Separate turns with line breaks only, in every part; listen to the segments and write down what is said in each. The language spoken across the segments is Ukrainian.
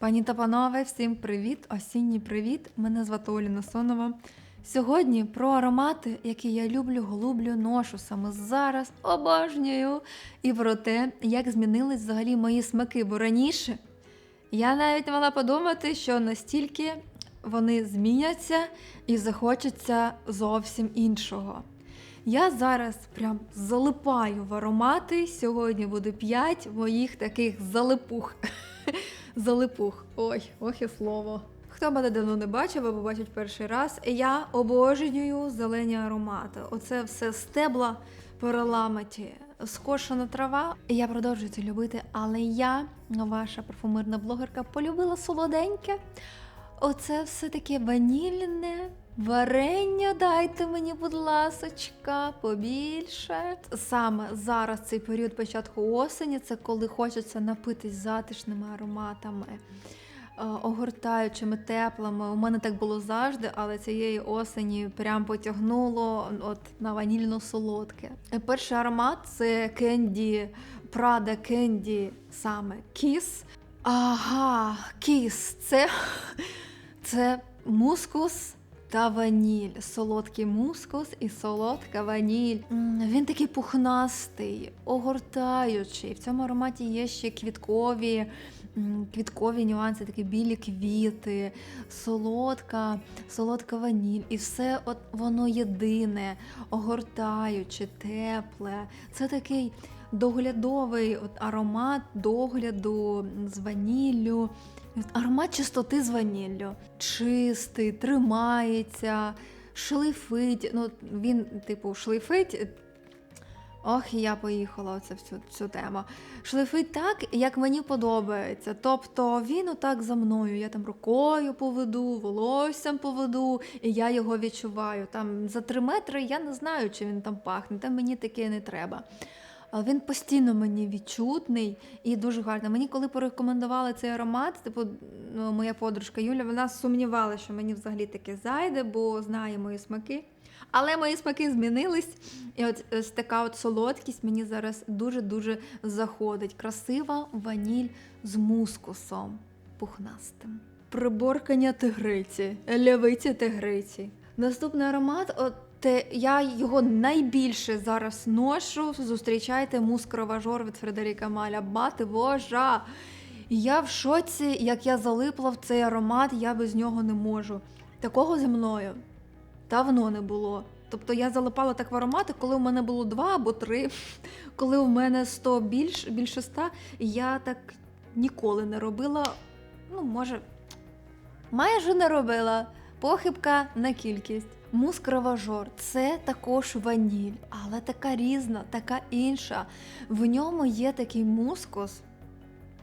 Пані та панове, всім привіт! Осінній привіт! Мене звати Оліна Сонова. Сьогодні про аромати, які я люблю, голублю, ношу саме зараз, обожнюю. І про те, як змінились взагалі мої смаки, бо раніше я навіть могла подумати, що настільки вони зміняться і захочеться зовсім іншого. Я зараз прям залипаю в аромати. Сьогодні буде 5 моїх таких залипух. Залипух. Ой, ох і слово. Хто мене давно не бачив або бачить перший раз, я обожнюю зелені аромати. Оце все стебла переламаті, скошена трава. Я продовжую це любити, але я, ваша парфумерна блогерка, полюбила солоденьке. Оце все таке ванільне. Варення дайте мені, будь ласочка, побільше. Саме зараз цей період початку осені, це коли хочеться напитись затишними ароматами, е, огортаючими, теплими. У мене так було завжди, але цієї осені прям потягнуло от на ванільно солодке. Е, Перший аромат це Кенді, Прада Кенді, саме Кіс. Ага, кіс. Це, це мускус та ваніль. Солодкий мускус і солодка ваніль. Він такий пухнастий, огортаючий. В цьому ароматі є ще квіткові. Квіткові нюанси, такі білі квіти, солодка, солодка ваніль, і все от воно єдине, огортаюче, тепле. Це такий доглядовий от аромат догляду з ваніллю. Аромат чистоти з ваніллю. Чистий, тримається, шлейфить. Ну, він, типу, шлейфить. Ох, я поїхала оце в цю, тему. Шлифи так, як мені подобається. Тобто він отак за мною. Я там рукою поведу, волоссям поведу, і я його відчуваю. Там за три метри я не знаю, чи він там пахне, там мені таке не треба. Він постійно мені відчутний і дуже гарний. Мені коли порекомендували цей аромат, типу ну, моя подружка Юля, вона сумнівалася, що мені взагалі таке зайде, бо знає мої смаки. Але мої смаки змінились, і от ось така от солодкість мені зараз дуже-дуже заходить. Красива ваніль з мускусом пухнастим. Приборкання тигриці, лявиці тигриці. Наступний аромат, от те, я його найбільше зараз ношу. Зустрічайте мускроважор від Фредеріка Маля. Бати божа! Я в шоці, як я залипла в цей аромат, я без нього не можу. Такого зі мною давно не було. Тобто я залипала так в аромати, коли у мене було два або три, коли у мене 100 більш, більше 100, і я так ніколи не робила. Ну, може, майже не робила. Похибка на кількість. Мускроважор це також ваніль, але така різна, така інша. В ньому є такий мускус.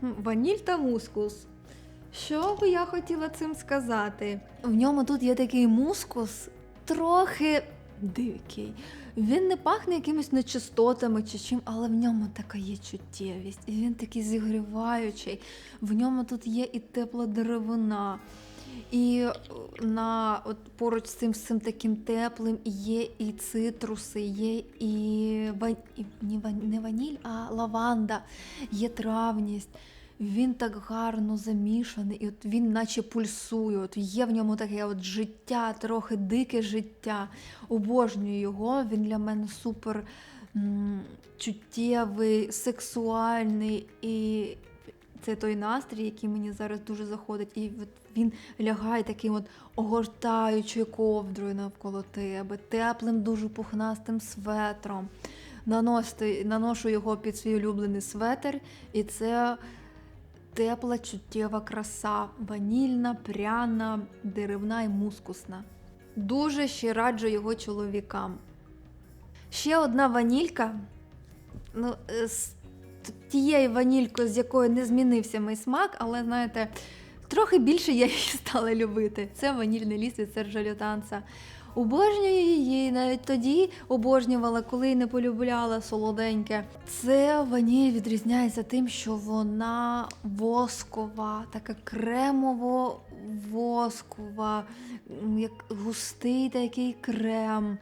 Ваніль та мускус. Що би я хотіла цим сказати? В ньому тут є такий мускус, трохи дикий. Він не пахне якимись нечистотами чи чим, але в ньому така є чуттєвість. І він такий зігріваючий. В ньому тут є і тепла деревина. І е, на от поруч з цим, з таким теплим є і цитруси, є і, ван... не, ван... не ваніль, а лаванда, є травність. Він так гарно замішаний, і от він наче пульсує. От є в ньому таке от життя, трохи дике життя. Обожнюю його. Він для мене супер м- чуттєвий, сексуальний і це той настрій, який мені зараз дуже заходить, і от він лягає таким от огортаючою ковдрою навколо тебе, теплим, дуже пухнастим светром. Наносити, наношу його під свій улюблений светр, і це тепла, чуттєва краса, ванільна, пряна, деревна і мускусна. Дуже ще раджу його чоловікам. Ще одна ванілька. Ну, е, тією ванількою, з якою не змінився мій смак, але знаєте, трохи більше я її стала любити. Це ванільний ліс від Сержа Лютанца. Обожнюю її, навіть тоді обожнювала, коли не полюбляла солоденьке. Це ваніль відрізняється тим, що вона воскова, така кремово-воскова, як густий такий крем.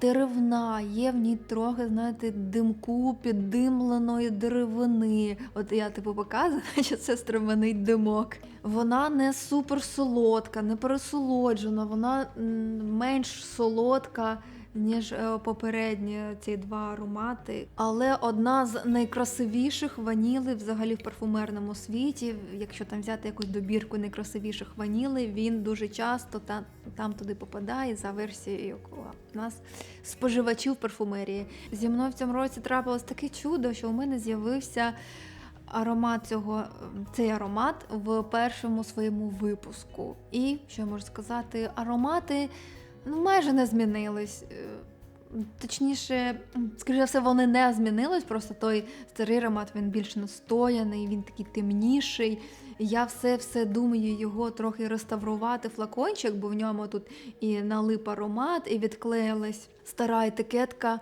Деревна, є в ній трохи, знаєте, димку, піддимленої деревини. От я типу показую, що це стриманий димок. Вона не супер солодка, не пересолоджена, вона менш солодка. Ніж е, попередні ці два аромати, але одна з найкрасивіших ванілей взагалі в парфумерному світі. Якщо там взяти якусь добірку найкрасивіших ванілей, він дуже часто там, там туди попадає за версією нас споживачів парфумерії. Зі мною в цьому році трапилось таке чудо, що у мене з'явився аромат цього, цей аромат в першому своєму випуску. І що я можу сказати, аромати ну, майже не змінились. Е, Точніше, скоріше все, вони не змінились, просто той старий аромат він більш настояний, він такий темніший. Я все все думаю його трохи реставрувати флакончик, бо в ньому тут і налип аромат, і відклеїлась стара етикетка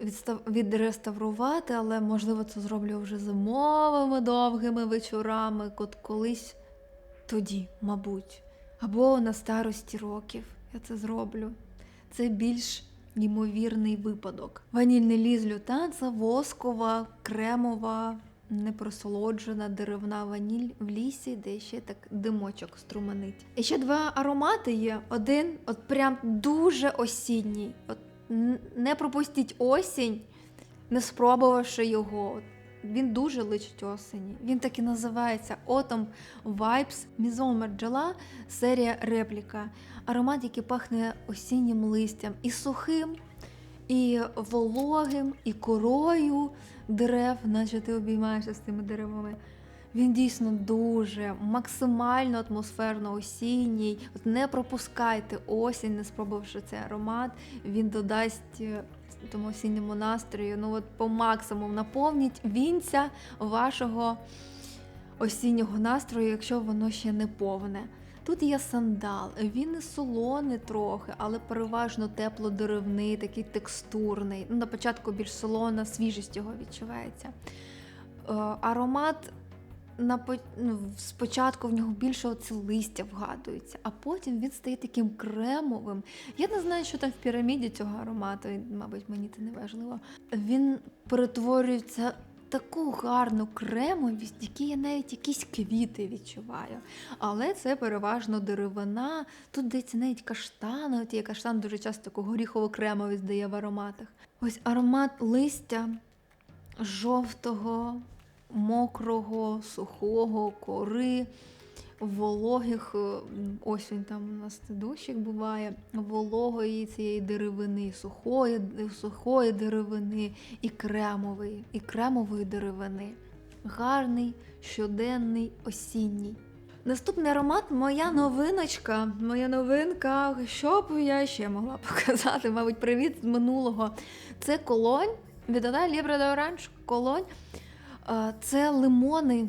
відстав... відреставрувати, але можливо це зроблю вже зимовими довгими вечорами, от колись тоді, мабуть, або на старості років я це зроблю. Це більш ймовірний випадок. Ванільний ліз люта це воскова, кремова, непросолоджена деревна ваніль в лісі, де ще так димочок струменить. І ще два аромати є. Один, от прям дуже осінній. От не пропустіть осінь, не спробувавши його. От Він дуже личить осені. Він так і називається Autumn Vibes Maison Margiela серія репліка. Аромат, який пахне осіннім листям і сухим, і вологим, і корою дерев, наче ти обіймаєшся з тими деревами. Він дійсно дуже максимально атмосферно осінній. От не пропускайте осінь, не спробувавши цей аромат. Він додасть е, тому осінньому настрою. Ну от по максимуму наповніть вінця вашого осіннього настрою, якщо воно ще не повне. Тут є сандал, він не солоний трохи, але переважно теплодеревний, такий текстурний. Ну, на початку більш солона, свіжість його відчувається. Е, аромат на ну, спочатку в нього більше оце листя вгадується, а потім він стає таким кремовим. Я не знаю, що там в піраміді цього аромату, і, мабуть, мені це не важливо. Він перетворюється таку гарну кремовість, які я навіть якісь квіти відчуваю. Але це переважно деревина. Тут десь навіть каштани. От є каштан дуже часто таку горіхову кремовість дає в ароматах. Ось аромат листя жовтого, мокрого, сухого, кори, вологих, е, ось він там у нас дощик буває, вологої цієї деревини, сухої, сухої деревини і кремової, і кремової деревини. Гарний, щоденний, осінній. Наступний аромат моя новиночка. Моя новинка. Що б я ще могла показати? Мабуть, привіт з минулого. Це колонь від Лібра де Оранж. Колонь. Е, Це лимони.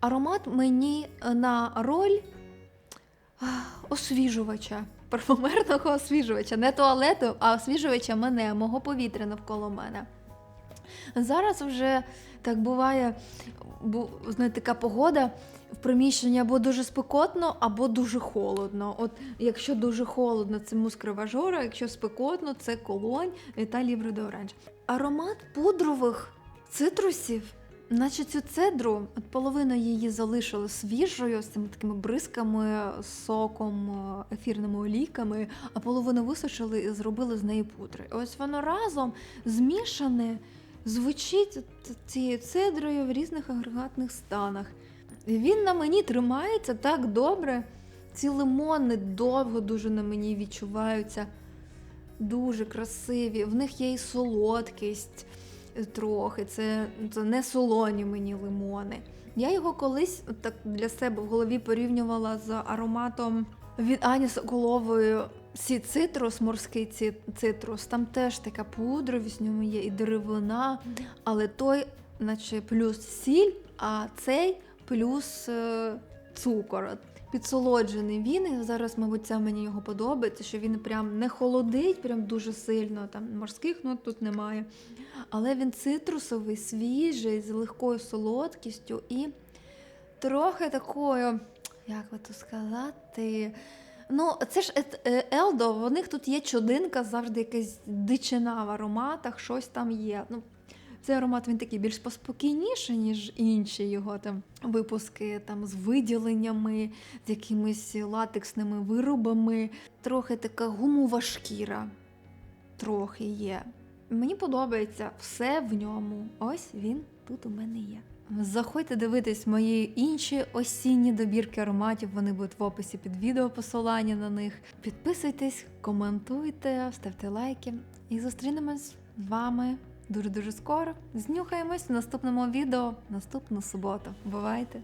Аромат мені на роль освіжувача, парфумерного освіжувача. Не туалету, а освіжувача мене, мого повітря навколо мене. Зараз вже так буває, бу, знаєте, така погода в приміщенні або дуже спекотно, або дуже холодно. От якщо дуже холодно, це мускриважора, якщо спекотно, це колонь та лівре оранж. Аромат пудрових цитрусів. Наче цю цедру, от половину її залишили свіжою з цими такими бризками, соком, ефірними олійками, а половину висушили і зробили з неї пудри. Ось воно разом змішане звучить цією цедрою в різних агрегатних станах. Він на мені тримається так добре. Ці лимони довго дуже на мені відчуваються. Дуже красиві. В них є і солодкість трохи. Це, це не солоні мені лимони. Я його колись так для себе в голові порівнювала з ароматом від Ані Соколової Сі цитрус, морський цитрус. Там теж така пудровість в ньому є і деревина, але той, наче плюс сіль, а цей плюс е, цукор. Підсолоджений він, і зараз, мабуть, це мені його подобається, що він прям не холодить, прям дуже сильно. Там морських нот тут немає. Але він цитрусовий, свіжий, з легкою солодкістю і трохи такою, як би то сказати, Ну, це ж е, Елдо, в них тут є чудинка, завжди якась дичина в ароматах, щось там є. Ну, цей аромат він такий більш поспокійніший, ніж інші його там випуски там з виділеннями, з якимись латексними виробами. Трохи така гумова шкіра. Трохи є. Мені подобається все в ньому. Ось він тут у мене є. Заходьте дивитись мої інші осінні добірки ароматів. Вони будуть в описі під відео посилання на них. Підписуйтесь, коментуйте, ставте лайки і зустрінемось з вами дуже дуже скоро. Знюхаємось в наступному відео наступну суботу. Бувайте!